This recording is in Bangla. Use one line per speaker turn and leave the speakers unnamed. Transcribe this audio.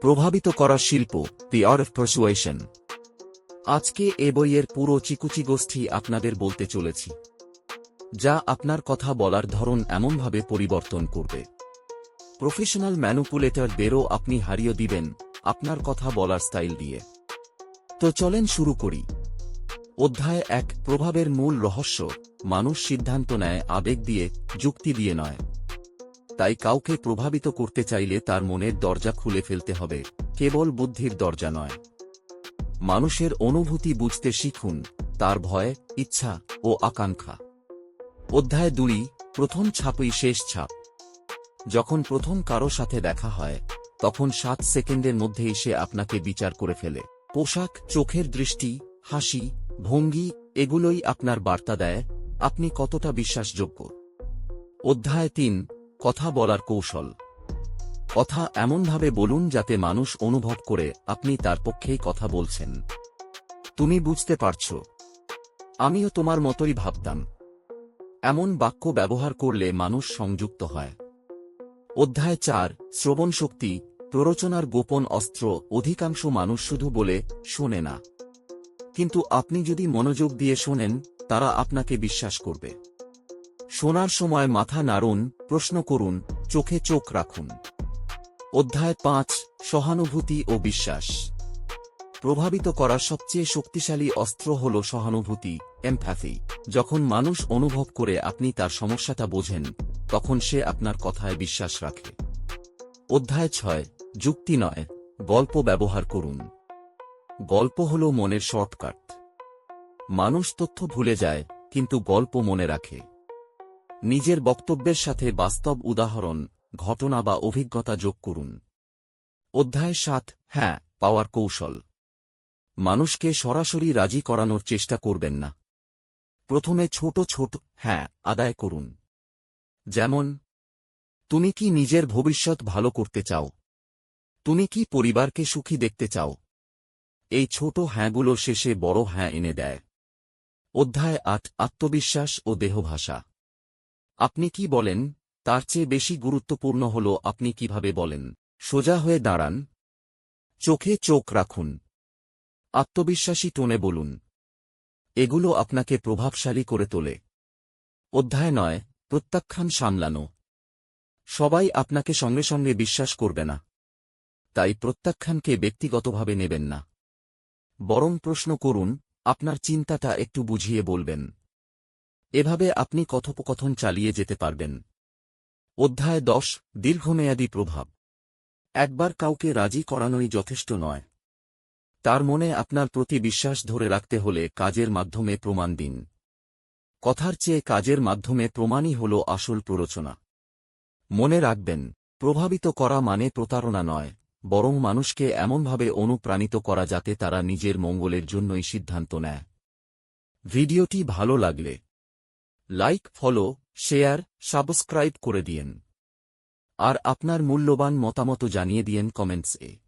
প্রভাবিত করার শিল্প দি আর্ট অফ পারসুয়েশন আজকে এ বইয়ের পুরো চিকুচি গোষ্ঠী আপনাদের বলতে চলেছি, যা আপনার কথা বলার ধরন এমনভাবে পরিবর্তন করবে। প্রফেশনাল ম্যানুপুলেটরদেরও আপনি হারিয়ে দিবেন আপনার কথা বলার স্টাইল দিয়ে। তো চলেন শুরু করি। অধ্যায় এক, প্রভাবের মূল রহস্য, মানুষ সিদ্ধান্ত নেয়, আবেগ দিয়ে, যুক্তি দিয়ে নয়। তাই কাউকে প্রভাবিত করতে চাইলে তার মনের দরজা খুলে ফেলতে হবে, কেবল বুদ্ধির দরজা নয়। মানুষের অনুভূতি বুঝতে শিখুন, তার ভয়, ইচ্ছা ও আকাঙ্ক্ষা। অধ্যায় দুই, প্রথম ছাপই শেষ ছাপ। যখন প্রথম কারও সাথে দেখা হয়, তখন সাত সেকেন্ডের মধ্যেই সে আপনাকে বিচার করে ফেলে। পোশাক, চোখের দৃষ্টি, হাসি, ভঙ্গি, এগুলোই আপনার বার্তা দেয়, আপনি কতটা বিশ্বাসযোগ্য। অধ্যায় তিন কথা বলার কৌশল। কথা এমনভাবে বলুন যাতে মানুষ অনুভব করে আপনি তার পক্ষেই কথা বলছেন। তুমি বুঝতে পারছ। আমিও তোমার মতোই ভাবতাম। এমন বাক্য ব্যবহার করলে মানুষ সংযুক্ত হয়। অধ্যায় চার, শ্রবণ শক্তি, প্ররোচনার গোপন অস্ত্র, অধিকাংশ মানুষ শুধু বলে, শোনে না। কিন্তু আপনি যদি মনোযোগ দিয়ে শোনেন, তারা আপনাকে বিশ্বাস করবে। শোনার সময় মাথা নাড়ুন, প্রশ্ন করুন, চোখে চোখ রাখুন। অধ্যায় পাঁচ, সহানুভূতি ও বিশ্বাস। প্রভাবিত করার সবচেয়ে শক্তিশালী অস্ত্র হল সহানুভূতি এমপ্যাথি যখন মানুষ অনুভব করে আপনি তার সমস্যাটা বোঝেন, তখন সে আপনার কথায় বিশ্বাস রাখে। অধ্যায় ছয়, যুক্তি নয়, গল্প ব্যবহার করুন। গল্প হল মনের শর্টকাট। মানুষ তথ্য ভুলে যায়, কিন্তু গল্প মনে রাখে। নিজের বক্তব্যের সাথে বাস্তব উদাহরণ, ঘটনা বা অভিজ্ঞতা যোগ করুন। অধ্যায় সাত হ্যাঁ পাওয়ার কৌশল। মানুষকে সরাসরি রাজি করানোর চেষ্টা করবেন না। প্রথমে ছোট ছোট হ্যাঁ আদায় করুন। যেমন, তুমি কি নিজের ভবিষ্যৎ ভালো করতে চাও? তুমি কি পরিবারকে সুখী দেখতে চাও? এই ছোট হ্যাঁগুলো শেষে বড় হ্যাঁ এনে দেয়। অধ্যায় আট, আত্মবিশ্বাস ও দেহভাষা। আপনি কি বলেন? তার চেয়ে বেশি গুরুত্বপূর্ণ হল আপনি কীভাবে বলেন। সোজা হয়ে দাঁড়ান। চোখে চোখ রাখুন। আত্মবিশ্বাসী টোনে বলুন। এগুলো আপনাকে প্রভাবশালী করে তোলে। অধ্যায় নয়, প্রত্যাখ্যান সামলানো। সবাই আপনাকে সঙ্গে সঙ্গে বিশ্বাস করবে না। তাই প্রত্যাখ্যানকে ব্যক্তিগতভাবে নেবেন না। বরং প্রশ্ন করুন, আপনার চিন্তাটা একটু বুঝিয়ে বলবেন। এভাবে আপনি কথোপকথন চালিয়ে যেতে পারবেন। অধ্যায় দশ, দীর্ঘমেয়াদী প্রভাব। একবার কাউকে রাজি করানোই যথেষ্ট নয়। তার মনে আপনার প্রতি বিশ্বাস ধরে রাখতে হলে কাজের মাধ্যমে প্রমাণ দিন। কথার চেয়ে কাজের মাধ্যমে প্রমাণই হল আসল প্ররোচনা। মনে রাখবেন, প্রভাবিত করা মানে প্রতারণা নয়, বরং মানুষকে এমনভাবে অনুপ্রাণিত করা যাতে তারা নিজের মঙ্গলের জন্যই সিদ্ধান্ত নেয়। ভিডিওটি ভালো লাগলে লাইক ফলো শেয়ার সাবস্ক্রাইব করে দিয়েন। আর আপনার মূল্যবান মতামত জানিয়ে দিয়েন কমেন্টসে।